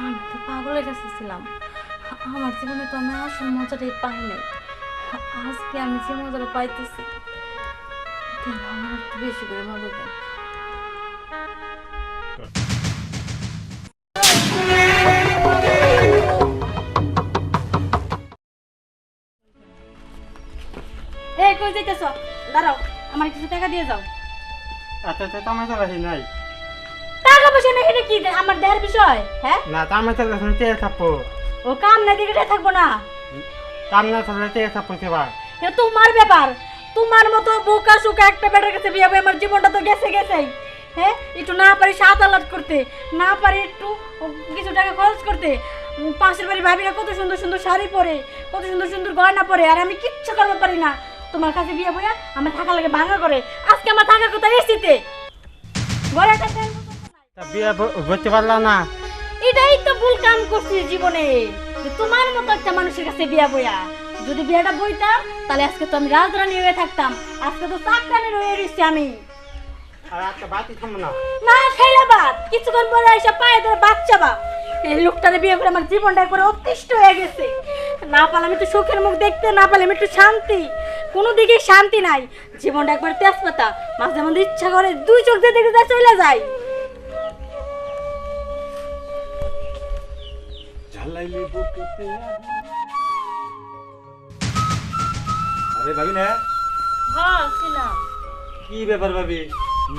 আমি তো পাগলের কাছে ছিলাম। আমার জীবনে তো আমি আসল মজাটাই পাই নাই। আজকে আমি যে মজাটা পাইতেছি বেশি করে মজা যাইতেছ? দাঁড়াও, আমার কিছু টাকা দিয়ে যাও। আচ্ছা আচ্ছা তামাই চালাছি নাই। পয়সা এটা কি আমার দেহের বিষয়? হ্যাঁ? না থাকব। ও কাম না দিকে থাকব না? না থাকব সেবা এটা তোমার ব্যাপার। তোমার মতো বোকা সুকা একটা বেটার কাছে বিয়ে আমার জীবনটা তো গেছে গেছেই। হ্যাঁ? একটু না পারি সাত আলাদ করতে না পারি একটু কিছু টাকা খরচ করতে। পাশের বাড়ি ভাবিরা কত সুন্দর সুন্দর শাড়ি পরে কত সুন্দর সুন্দর গয়না পরে আর আমি কিচ্ছু করতে পারি না। তোমার কাছে বিয়ে বইয়া আমার থাকা লাগে ভাঙা করে আজকে আমার থাকার কোথায় এসিতে। ঘরে একটা বিয়ে বুঝতে পারলাম না। এটাই তো ভুল কাম করছি জীবনে। তোমার মতো একটা মানুষের কাছে বিয়া বইয়া। যদি বিয়েটা বইতাম তাহলে আজকে তো আমি রাজরানী হয়ে থাকতাম। আজকে তো চাকরানি রয়ে রয়েছি আমি। না। না খাইলা বাদ কিছুক্ষণ পরে এসে পায়ে ধরে বাচ্চা বা। এই লোকটারে বিয়ে করে আমার জীবনটা একবার অতিষ্ঠ হয়ে গেছে। না পারলাম একটু সুখের মুখ দেখতে না পারলাম একটু শান্তি। কোনো দিকে শান্তি নাই। জীবনটা একবার তেজপাতা। মাঝে মধ্যে ইচ্ছা করে দুই চোখ দিয়ে দেখে চলে যায়। ঝালাইলে বুকেতে আরে ভাবি না? হ্যাঁ ছিলাম কি ব্যাপার ভাবি?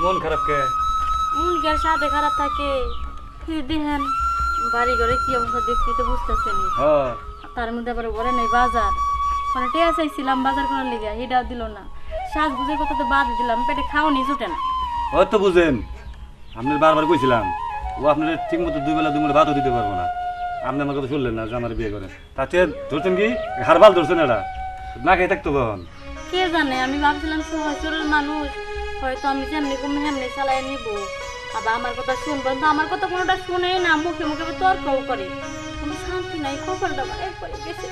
মন খারাপ কে? মুরগির সাথে খারাপ থাকে। কি দেখেন বাড়ি ঘরে কি অবস্থা দেখতে তো বুঝতেছেন। হ্যাঁ। তার মধ্যে আবার ঘরে নেই বাজার। মানে টেয়া চাইছিলাম বাজার করার লেগে এটাও দিল না। শ্বাস বুঝে কথা তো বাদ দিলাম পেটে খাওয়ানি ছুটে না। হয়তো বুঝেন আপনার বারবার কইছিলাম ও আপনার ঠিক মতো দুই বেলা দুই বেলা ভাতও দিতে পারব না। আপনি আমার কথা শুনলেন না যে আমার বিয়ে করেন। তাতে ধরছেন কি? হারবাল ধরছেন এটা না খেয়ে থাকতো কখন? কে জানে আমি ভাবছিলাম সরল মানুষ হয়তো আমি যেমনি কমে হেমনি চালাই নিব। আবার আমার কথা শুনবেন তো আমার কথা কোনোটা শুনে না মুখে মুখে তর্কও করে। কোনো শান্তি নাই আমার একবারে গেছে